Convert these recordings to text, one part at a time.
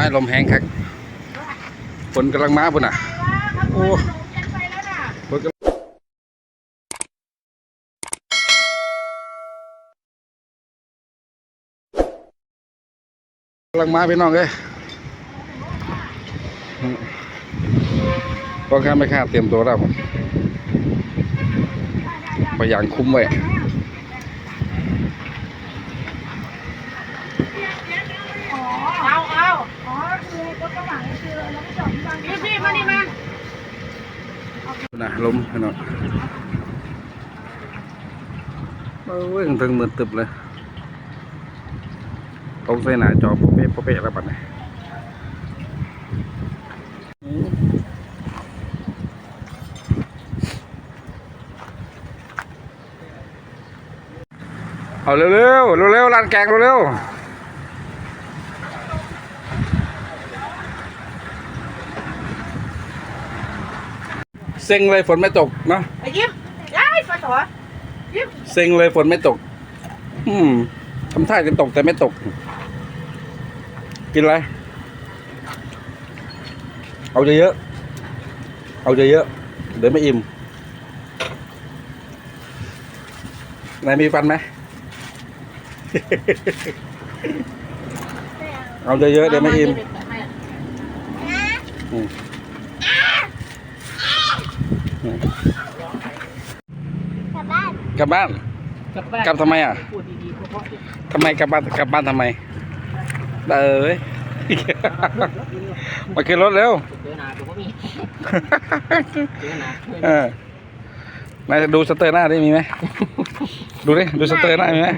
ายลมแห้งครับฝนกำลังมาปุ่นอะโอ้ฝนกำกำลังมาพี่น้องเอ้ยก็ข้าไม่ค่าเตรียมตัวแล้วผมพยายามคุ้มไว้ เอาเอา อ๋อคือรถกระบะนี่คือเราไม่จอดที่บ้าน พี่มานี่มานะล้มพี่น้องโอ้ยถึงมือตึบเลยตรงใส่หน้าจอโปเป๊ะโปเป๊ะแล้วบัดนี้เอาเร็วๆเร็วๆร้านแกงเร็วๆ เซ็งเลยฝนไม่ตกเนาะไอ้ยิ้มย้ายมาต่อยิ้มเซ็งเลยฝนไม่ตก อืมทำท่าจะตกแต่ไม่ตก กินอะไร เอาเยอะๆเอาเยอะๆเดี๋ยวไม่อิ่มนายมีฟันไหม เอาเยอะๆเดี๋ยวไม่อิ่มอืมอืม กลับบ้าน กลับบ้าน กลับบ้านกลับทำไมอะ พูดดีๆเพราะทำไมกลับบ้านกลับบ้านทำไมเอ้ย มาขึ้นรถเร็ว ๆเจอหนาตัวก็มีเจอหนาเออนายดูสเตอร์หน้าได้มีไหม ดูดิ ดูสเตอร์หน้ามีไหม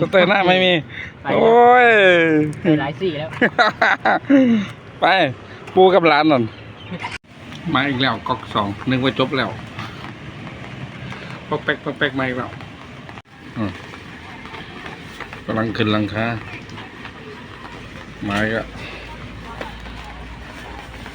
สเตอร์หน้าไม่มี โอ้ย หลายสี่แล้ว ไป ปูกับหลานหน่อยมาอีกแล้วก๊อกสองนึกว่าจบแล้ว ปอกแป๊กปอกแป๊กมาอีกแล้วอืมกำลังขึ้นลังคามาอีกแล้ว